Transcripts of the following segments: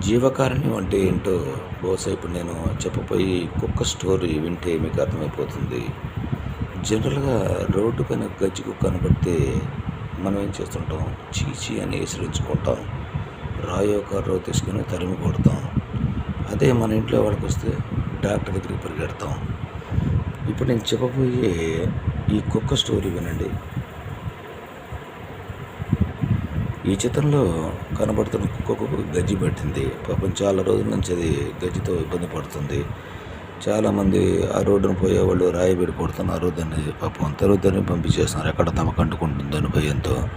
జీవకారుణ్యం అంటే ఏంటో బహుశా ఇప్పుడు నేను చెప్పబోయి కుక్క స్టోరీ వింటే మీకు అర్థమైపోతుంది. జనరల్గా రోడ్డు పైన గజ్జి కుక్క కనబడితే మనం ఏం చేస్తుంటాం? చీచి అని విసిరించుకుంటాం రాయో కర్రో తీసుకుని తరిమి కొడతాం. అదే మన ఇంట్లో వాళ్ళకి వస్తే డాక్టర్ దగ్గరికి పరిగెడతాం. ఇప్పుడు నేను చెప్పబోయే ఈ కుక్క స్టోరీ వినండి. ఈ చిత్రంలో కనబడుతున్న కుక్కకు గజ్జి పట్టింది. పాపం చాలా రోజుల నుంచి అది గజ్జితో ఇబ్బంది పడుతుంది. చాలామంది ఆ రోడ్డున పోయేవాళ్ళు రాయబెడి పడుతున్నారు దాన్ని పాపం తరువుదని పంపించేస్తున్నారు. ఎక్కడ తమకు అంటుకుంటుందని భయంతో.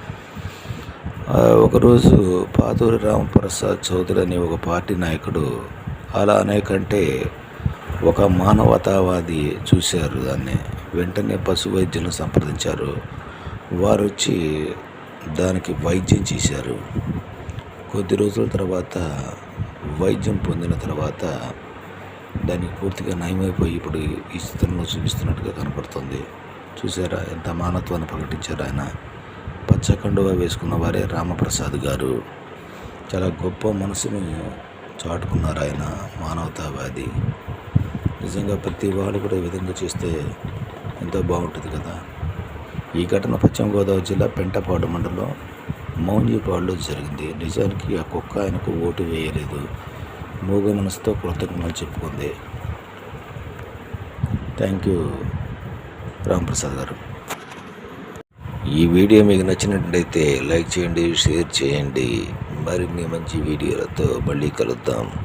ఒకరోజు పాతూరి రామప్రసాద్ చౌదరి అనే ఒక పార్టీ నాయకుడు అలా అనేకంటే ఒక మానవతావాది చూశారు దాన్ని. వెంటనే పశు వైద్యులను సంప్రదించారు. వారు వచ్చి దానికి వైద్యం చేశారు. కొద్ది రోజుల తర్వాత వైద్యం పొందిన తర్వాత దానికి పూర్తిగా నయమైపోయి ఇప్పుడు ఈ చిత్రంలో చూపిస్తున్నట్టుగా కనపడుతుంది. చూసారా ఎంత మానత్వాన్ని ప్రకటించారు ఆయన. పచ్చకండుగా వేసుకున్న వారే రామప్రసాద్ గారు. చాలా గొప్ప మనసును చాటుకున్నారు ఆయన మానవతావాది. నిజంగా ప్రతి వాడు కూడా ఈ విధంగా చేస్తే ఎంతో బాగుంటుంది కదా. ఈ ఘటన పశ్చిమ గోదావరి జిల్లా పెంటపాడు మండలం మౌంజీపాడులో జరిగింది. నిజానికి ఆ కుక్క ఆయనకు ఓటు వేయలేదు. మూగ మనసుతో కృతజ్ఞతలు చెప్పుకుంది. థ్యాంక్ యూ రాంప్రసాద్ గారు. ఈ వీడియో మీకు నచ్చినట్లయితే లైక్ చేయండి షేర్ చేయండి. మరిన్ని మంచి వీడియోలతో మళ్ళీ కలుద్దాం.